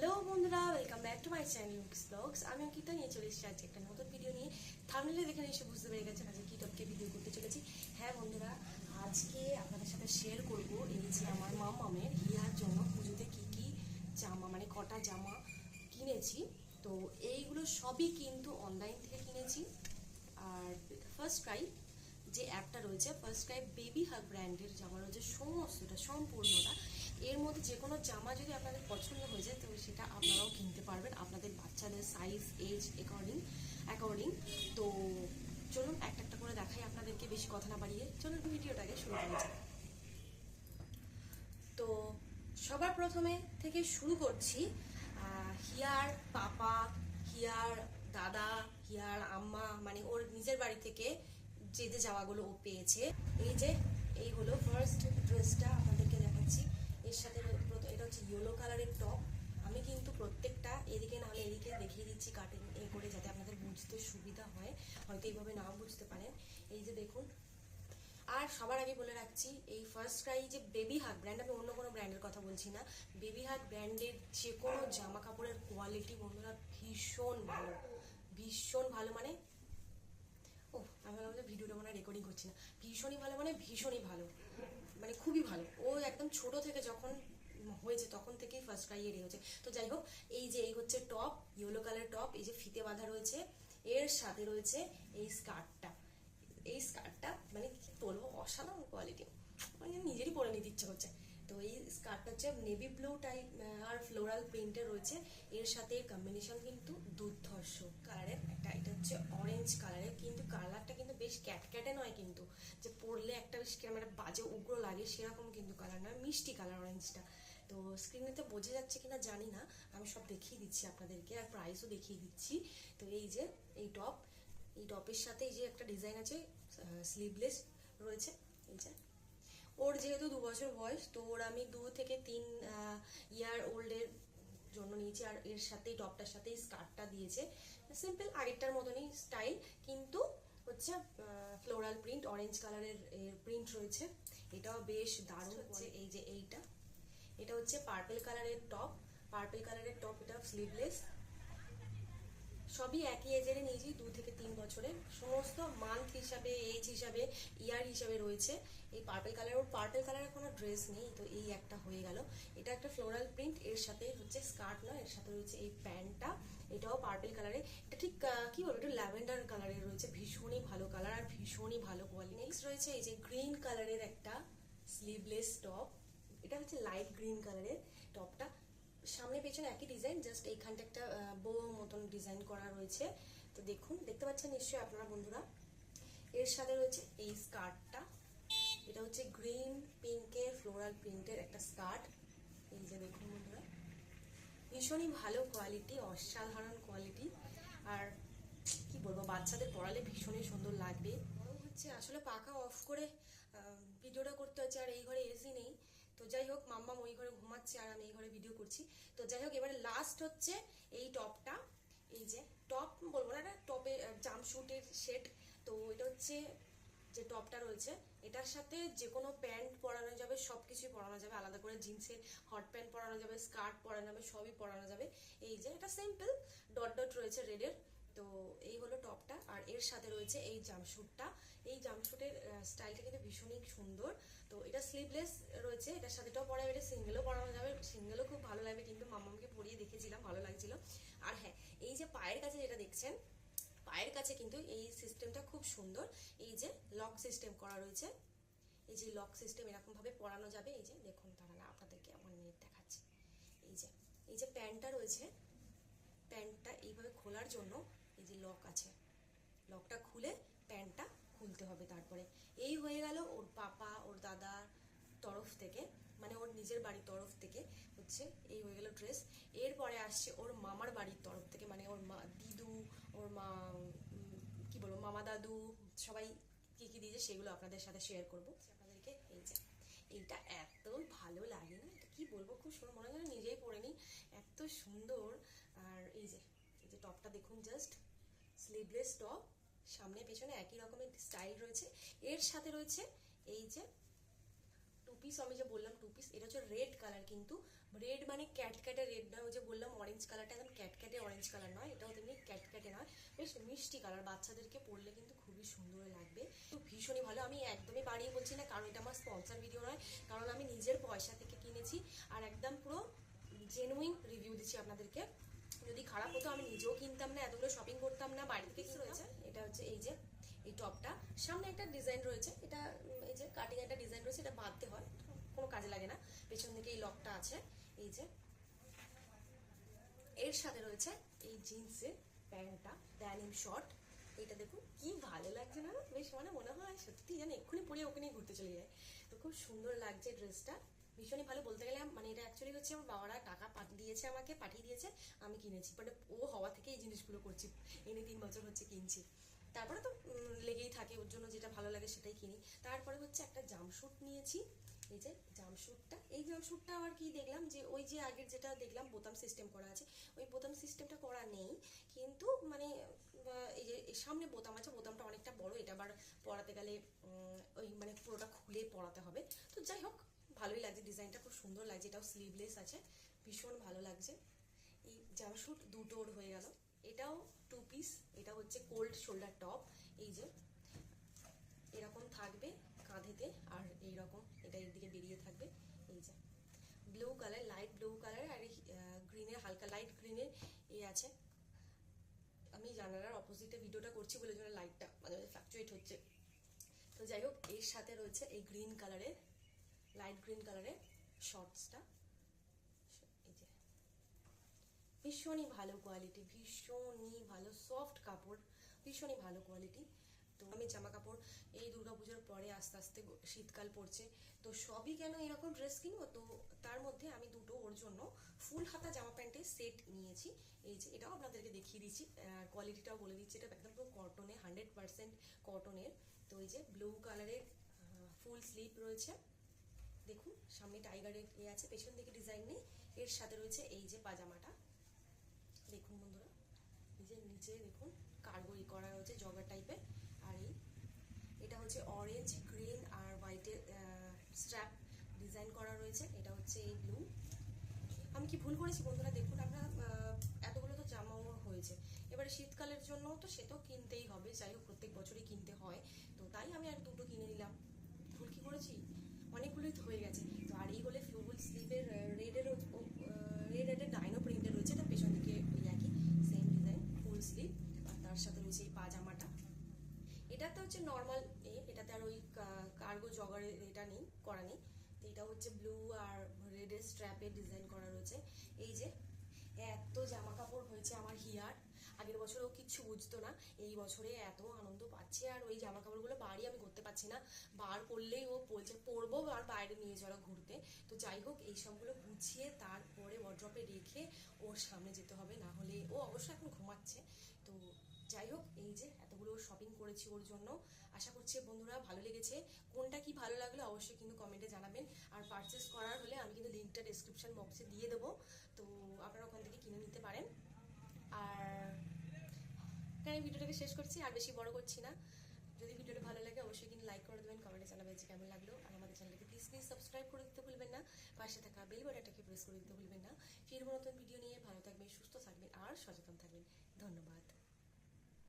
Hello বন্ধুরা welcome back to my channel looks blogs আমি অঙ্কিতা, নিয়ে চলে এসেছি আজকে একটা নতুন ভিডিও নিয়ে। থামলে দেখে এসে বুঝতে পেরে গেছেন আজকে কি টপকে ভিডিও করতে চলেছি। হ্যাঁ বন্ধুরা, আজকে আপনাদের সাথে শেয়ার করব এই যে আমার মামামের হিয়ার জন্য পুজোতে কি কি জামা মানে কটা জামা কিনেছি। তো এইগুলো সবই কিন্তু অনলাইন থেকে কিনেছি। আর ফার্স্ট ক্রাই যে অ্যাপটা রয়েছে ফার্স্ট ক্রাই বেবি হাগ ব্র্যান্ডের জামা রয়েছে, সমস্তটা, সম্পূর্ণটা। এর মধ্যে যে কোনো জামা যদি আপনাদের পছন্দ হয়ে যায়, তো সেটা আপনারাও কিনতে পারবেন। আপনাদের বাচ্চাদের সাইজ এজ অ্যাকর্ডিং অ্যাকর্ডিং তো চলুন, একটা একটা করে দেখাই আপনাদেরকে, বেশি কথা না বাড়িয়ে। চলুন, ভিডিওটাকে শুরু করা যাক। তো সবার প্রথমে থেকে শুরু করছি হিয়ার পাপা, হিয়ার দাদা, হিয়ার আম্মা মানে ওর নিজের বাড়ি থেকে যে যে জামাগুলো ও পেয়েছে। এই যে, এই হলো ফার্স্ট ড্রেসটা এর সাথে এটা হচ্ছে ইয়েলো কালারের টপ আমি কিন্তু প্রত্যেকটা এদিকে না নাহলে এদিকে দেখিয়ে দিচ্ছি কাটিং এ করে যাতে আপনাদের বুঝতে সুবিধা হয়। হয়তো এইভাবে নাও বুঝতে পারেন। এই যে দেখুন। আর সবার আগে বলে রাখছি, এই ফার্স্ট ক্রাই যে বেবি হাগ ব্র্যান্ড আমি অন্য কোনো ব্র্যান্ডের কথা বলছি না। বেবি হাগ ব্র্যান্ডের যে কোনো জামা কাপড়ের কোয়ালিটি বন্ধুরা ভীষণ ভালো। ভীষণ ভালো মানে ও আমি যে ভিডিওটা মনে রেকর্ডিং করছি না। ভীষণই ভালো মানে ভীষণই ভালো। মানে খুবই ভালো। ও একদম ছোট থেকে যখন হয়েছে তখন থেকেই ফার্স্ট ক্রাই এর হয়েছে। তো যাই হোক, এই যে এই হচ্ছে টপ ইয়েলো কালার টপ এই যে ফিতে বাঁধা রয়েছে, এর সাথে রয়েছে এই স্কার্টটা এই স্কার্টটা মানে কি বলব, অসাধারণ কোয়ালিটি মানে নিজেরই পরে নিতে ইচ্ছে করছে। তো এই স্কার্টটা হচ্ছে নেভি ব্লু টাইপ আর ফ্লোরাল প্রিন্টের রয়েছে। এর সাথে কম্বিনেশন কিন্তু দুর্ধর্ষ কালারের হচ্ছে অরেঞ্জ কালারের কিন্তু কালারটা কিন্তু বেশ ক্যাটক্যাটে নয় কিন্তু। যে পরলে একটা বেশ কেমন বাজে, উগ্র লাগে, সেরকম কিন্তু কালার নয় মিষ্টি কালার অরেঞ্জটা তো স্ক্রিনে তো বোঝা যাচ্ছে কিনা জানি না, আমি সব দেখিয়ে দিচ্ছি আপনাদেরকে আর প্রাইসও দেখিয়ে দিচ্ছি। তো এই যে, এই টপ এই টপের সাথে এই যে একটা ডিজাইন আছে স্লিভলেস রয়েছে, এই যে। ওর যেহেতু দু বছর বয়স, তো ওর আমি দু থেকে তিন ইয়ার ওল্ডের জন্য নিয়েছি আর এর সাথেই টপটার সাথেই স্কার্টটা দিয়েছে। সিম্পল আগেরটার মতনই স্টাইল কিন্তু হচ্ছে ফ্লোরাল প্রিন্ট অরেঞ্জ কালারের প্রিন্ট রয়েছে। এটাও বেশ দারুণ হচ্ছে এই যে এইটা? এটা হচ্ছে পার্পেল কালারের টপ পার্পল কালারের টপ এটা স্লিভলেস সবই একই এজের নিয়েছি দু থেকে তিন বছরের। সমস্ত মান্থ হিসাবে এজ হিসাবে ইয়ার হিসাবে রয়েছে। এই পার্পেল কালার ওর পার্পল কালারের কোনো ড্রেস নেই তো এই একটা হয়ে গেল। এটা একটা ফ্লোরাল প্রিন্ট এর সাথে হচ্ছে স্কার্ট নয় এর সাথে রয়েছে এই প্যান্টটা, এটাও পার্পল কালারের এটা ঠিক কি বলব, একটু ল্যাভেন্ডার কালারের রয়েছে, ভীষণই ভালো কালার আর ভীষণই ভালো কোয়ালিটি নেক্সট রয়েছে এই যে গ্রিন কালারের একটা স্লিভলেস টপ এটা হচ্ছে লাইট গ্রিন কালারের টপটা সামনে পেছনে একই ডিজাইন জাস্ট এইখানটা একটা বো মতন ডিজাইন করা রয়েছে। তো দেখুন, দেখতে পাচ্ছেন নিশ্চয়ই আপনারা বন্ধুরা। এর সাথে রয়েছে এই স্কার্টটা এটা হচ্ছে গ্রিন পিঙ্কের ফ্লোরাল প্রিন্টের একটা স্কার্ট এই যে দেখুন বন্ধুরা। ভীষণই ভালো কোয়ালিটি অসাধারণ কোয়ালিটি আর কি বলব, বাচ্চাদের পড়ালে ভীষণই সুন্দর লাগবে। হচ্ছে, আসলে পাখা অফ করে ভিডিওটা করতে হচ্ছে, আর এই ঘরে এসি নেই। তো যাই হোক, মাম্মাম ওই ঘরে ঘুমাচ্ছে, আর আমি এই ঘরে ভিডিও করছি। তো যাই হোক, এবারে লাস্ট হচ্ছে এই টপটা। এই যে টপ বলব না টপে জাম্পশুটের সেট তো এটা হচ্ছে যে টপটা রয়েছে, এটার সাথে যে কোনো প্যান্ট পরানো যাবে সব কিছুই পরানো যাবে। আলাদা করে জিন্সের হট প্যান্ট পরানো যাবে, স্কার্ট পরানো যাবে, সবই পরানো যাবে। এই যে এটা সিম্পল, ডট ডট রয়েছে রেডের তো এই হলো টপটা। আর এর সাথে রয়েছে এই জামশুটটা। এই জামশুটের স্টাইলটা কিন্তু ভীষণই সুন্দর। তো এটা স্লিভলেস রয়েছে। এটার সাথেটাও পরা যাবে এটা সিঙ্গেলও পরানো যাবে। সিঙ্গেলও খুব ভালো লাগবে, কিন্তু মামাকে পরিয়ে দেখেছিলাম, ভালো লাগছিল। আর হ্যাঁ এই যে পায়ের কাছে যেটা দেখছেন, পায়ের কাছে কিন্তু এই সিস্টেমটা খুব সুন্দর। এই যে লক সিস্টেম করা রয়েছে। এই যে লক সিস্টেম এরকম ভাবে পরানো যাবে। এই যে দেখুন তারা না, আপনাদেরকে আমার নেট দেখাচ্ছি। এই যে এই যে প্যান্টটা রয়েছে প্যান্টটা এইভাবে খোলার জন্য এই যে লক আছে। লকটা খুলে প্যান্টটা খুলতে হবে তারপরে। এই হয়ে গেল ওর পাপা, ওর দাদার তরফ থেকে মানে ওর নিজের বাড়ির তরফ থেকে হচ্ছে এই হয়ে গেল ড্রেস এরপরে আসছে ওর মামার বাড়ির তরফ থেকে মানে ওর মা, দিদু, ওর মা কি বলব, মামা দাদু, সবাই কি কি দিয়েছে সেগুলো আপনাদের সাথে শেয়ার করব। আপনাদেরকে এই যে, এইটা এত ভালো লাগে না। এটা কি বলব? খুব সুন্দর, মনে হয় নিজেই পরে নিই এত সুন্দর। আর এই যে এই যে টপটা দেখুন জাস্ট স্লিভলেস টপ সামনে, পেছনে একই রকমের স্টাইল রয়েছে। এর সাথে রয়েছে এই যে টু পিস আমি যে বললাম টু পিস এটা হচ্ছে রেড কালার কিন্তু রেড মানে ক্যাটক্যাটে রেড নয় ওই যে বললাম অরেঞ্জ কালারটা এখন ক্যাটক্যাটে অরেঞ্জ কালার নয় এটাও তেমনি ক্যাটক্যাটে নয় বেশ মিষ্টি কালার বাচ্চাদেরকে পরলে কিন্তু খুবই সুন্দর লাগবে। তো ভীষণই ভালো আমি একদমই বাড়িয়ে বলছি না কারণ এটা আমার স্পন্সার ভিডিও নয় কারণ আমি নিজের পয়সা থেকে কিনেছি আর একদম পুরো জেনুইন রিভিউ দিচ্ছি আপনাদেরকে। যদি খারাপ হতো আমি নিজেও কিনতাম না এতগুলো শপিং করতাম না বাড়ি থেকে রয়েছে? এটা হচ্ছে এই যে এই টপটা সামনে একটা ডিজাইন রয়েছে এটা এই যে কাটিং একটা ডিজাইন রয়েছে এটা বাঁধতে হয় কোনো কাজে লাগে না পেছন দিকে এই লকটা আছে। এই যে, এর সাথে রয়েছে এই জিন্সের প্যান্টটা ড্যানিম শর্ট এটা দেখুন, কি ভালো লাগছে না? বেশ মানে মনে হয় সত্যি যেন এক্ষুনি পরে ওখানে ঘুরতে চলে যায়। তো খুব সুন্দর লাগছে ড্রেসটা ভীষণই ভালো বলতে গেলে মানে এটা অ্যাকচুয়ালি হচ্ছে আমার বাবারা টাকা দিয়েছে আমাকে, পাঠিয়ে দিয়েছে, আমি কিনেছি। বাট ও হওয়া থেকে এই জিনিসগুলো করছি, এনে তিন বছর হচ্ছে কিনছি। তারপরে তো লেগেই থাকে, ওর জন্য যেটা ভালো লাগে সেটাই কিনি। তারপরে হচ্ছে একটা জামশুট নিয়েছি। এই যে জামশুটটা এই জামশুটটা আবার কি দেখলাম? যে ওই যে আগের যেটা দেখলাম, বোতাম সিস্টেম করা আছে, ওই বোতাম সিস্টেমটা করা নেই। কিন্তু মানে এই যে সামনে বোতাম আছে, বোতামটা অনেকটা বড়। এটা আবার পরাতে গেলে ওই মানে পুরোটা খুলে পরাতে হবে। তো যাই হোক, ভালোই লাগছে। ডিজাইনটা খুব সুন্দর লাগছে। এটাও স্লিভলেস আছে। ভীষণ ভালো লাগছে। এই জামশুট দুটোর হয়ে গেল। এটাও টু পিস এটা হচ্ছে কোল্ড শোল্ডার টপ এই যে, এরকম থাকবে। কাঁধেতে, আর এই রকম এটা এর দিকে বেরিয়ে থাকবে, এই যে। Blue colour light blue colour আর গ্রিনের হালকা লাইট গ্রিনের এই আছে। আমি জানালার অপোজিটে ভিডিওটা করছি বলে জন্য লাইটটা মাঝে মাঝে ফ্লাকচুয়েট হচ্ছে। তো যাই হোক, এর সাথে রয়েছে এই গ্রিন কালারের লাইট গ্রিন কালারের শর্টসটা এই যে। ভীষণই ভালো কোয়ালিটি ভীষণই ভালো সফট কাপড়, ভীষণই ভালো কোয়ালিটি তো আমি জামা কাপড় এই দুর্গাপুজোর পরে আস্তে আস্তে শীতকাল পড়ছে। তো সবই কেন এরকম ড্রেস কিনবো? তো তার মধ্যে আমি দুটো, ওর জন্য ফুল হাতা জামা প্যান্টের সেট নিয়েছি। এই যে, এটাও আপনাদেরকে দেখিয়ে দিচ্ছি। কোয়ালিটিটাও বলে দিচ্ছি। এটা একদম পুরো কটনে হান্ড্রেড পার্সেন্ট কটনের তো এই যে ব্লু কালারের ফুল স্লিপ রয়েছে। দেখুন, সামনে টাইগারের এ আছে, পেছন দিকে ডিজাইন নেই। এর সাথে রয়েছে এই যে পাজামাটা। দেখুন বন্ধুরা যে নিচে দেখুন কার্গো ই করা রয়েছে জগার টাইপের হচ্ছে অরেঞ্জ গ্রিন আর হোয়াইটের স্ট্র্যাপ ডিজাইন করা রয়েছে। এটা হচ্ছে এই ব্লু আমি কি ভুল করেছি বন্ধুরা? দেখুন, আমরা এতগুলো তো জামা জামাও হয়েছে। এবারে শীতকালের জন্য তো সে তো কিনতেই হবে। যাই হোক, প্রত্যেক বছরই কিনতে হয়। তো তাই আমি আর দুটো কিনে নিলাম। ভুল কি করেছি? অনেকগুলোই তো হয়ে গেছে। তো আর এই হলে ফুল স্লিভের রেডের রেড রেডের ডাইনো প্রিন্টের রয়েছে এটা পেছন দিকে ওই একই সেম ডিজাইন ফুল স্লিভ আর তার সাথে রয়েছে এই পাজামাটা এটাতে হচ্ছে নর্মাল এ এটাতে আর ওই কার্গো জগারের এটা নেই করা নেই তো এটা হচ্ছে ব্লু আর রেডের স্ট্র্যাপের ডিজাইন করা রয়েছে। এই যে, এত জামা কাপড় হয়েছে আমার হিয়ার। আগের বছর ও কিচ্ছু বুঝতো না। এই বছরে এত আনন্দ পাচ্ছে আর ওই জামা কাপড়গুলো বাড়ি আমি করতে পারছি না। বার করলেই ও বলছে, পরবো আর বাইরে নিয়ে যাওয়া ঘুরতে। তো যাই হোক, এই সবগুলো গুছিয়ে তারপরে ওয়ার্ড্রপে রেখে ওর সামনে যেতে হবে। না হলে ও অবশ্যই এখন ঘুমাচ্ছে। তো যাই হোক এই যে এতগুলো শপিং করেছি ওর জন্য। আশা করছি বন্ধুরা ভালো লেগেছে। কোনটা কি ভালো লাগল অবশ্যই কিন্তু কমেন্টে জানাবেন। আর পারচেস করার হলে আমি কিন্তু লিঙ্কটা ডিসক্রিপশন বক্সে দিয়ে দেবো। তো আপনারা ওখান থেকে কিনে নিতে পারেন। আর এখানে ভিডিওটাকে শেষ করছি, আর বেশি বড় করছি না। যদি ভিডিওটা ভালো লাগে অবশ্যই কিন্তু লাইক করে দেবেন কমেন্টে জানাবেন যে কেমন লাগল। আর আমাদের চ্যানেলকে প্লিজ প্লিজ সাবস্ক্রাইব করে দিতে ভুলবেন না। পাশে থাকা বেল বাটনটাকে প্রেস করে দিতে ভুলবেন না। ফিরবো নতুন ভিডিও নিয়ে। ভালো থাকবেন, সুস্থ থাকবেন, আর সচেতন থাকবেন। ধন্যবাদ।